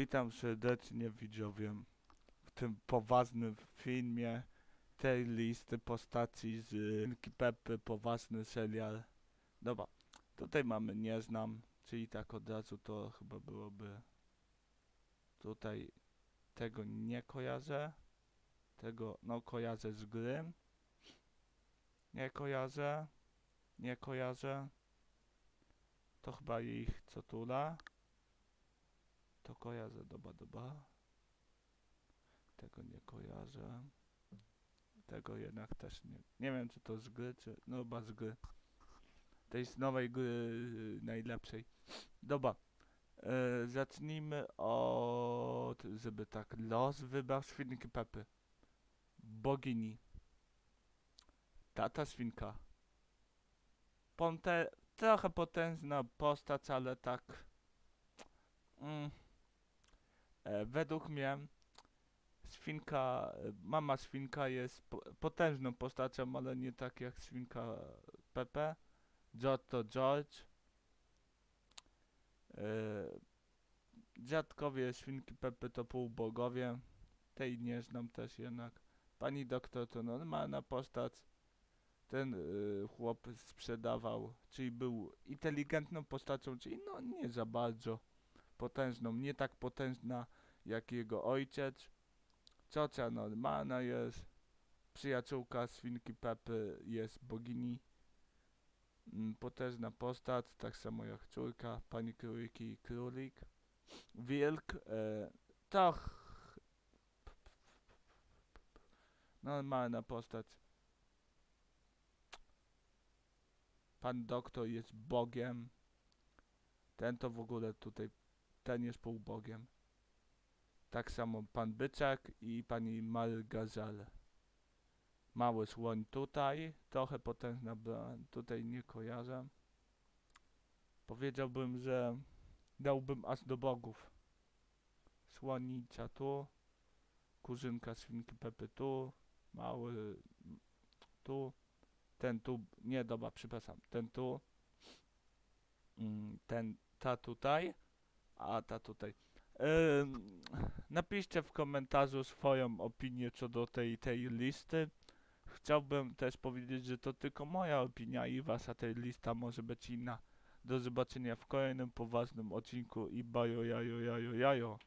Witam serdecznie widzowie w tym poważnym filmie tej listy postaci z Linki Peppy, poważny serial. Dobra, tutaj mamy nie znam, czyli tak od razu to chyba byłoby tutaj tego nie kojarzę. Tego, no kojarzę z gry. Nie kojarzę. Nie kojarzę. To chyba ich co tula. To kojarzę, doba, doba. Tego nie kojarzę. Tego jednak też nie. Nie wiem, czy to z gry, czy. No, chyba z gry. Tej z nowej gry yy, najlepszej. Dobra. E, zacznijmy od. Żeby tak los wybrał świnki Pepy. Bogini. Tata świnka. Ponte, trochę potężna postać, ale tak. Mm, według mnie świnka, e, mama świnka jest po, potężną postacią, ale nie tak jak świnka Pepe. George to George. E, dziadkowie świnki Pepy to półbogowie. Tej nie znam też jednak. Pani doktor to normalna postać. Ten y, chłop sprzedawał, czyli był inteligentną postacią, czyli no nie za bardzo potężną, nie tak potężna jak jego ojciec. Ciocia normalna jest, przyjaciółka świnki Pepy jest bogini. Mm, Potężna postać, tak samo jak córka, pani króliki i królik. Wilk, e, to ch- normalna postać. Pan doktor jest bogiem. Ten to w ogóle tutaj, ten jest półbogiem. Tak samo pan byczek i pani Malgazal. Mały słoń tutaj, trochę potężna tutaj nie kojarzę. Powiedziałbym, że dałbym aż do bogów. Słonica tu, kurzynka świnki Pepy tu, mały tu, ten tu, nie dobra, przepraszam, ten tu, mm, ten, ta tutaj, a ta tutaj. Napiszcie w komentarzu swoją opinię co do tej, tej listy. Chciałbym też powiedzieć, że to tylko moja opinia i wasza tej lista może być inna. Do zobaczenia w kolejnym poważnym odcinku i bajo jajo jajo jajo.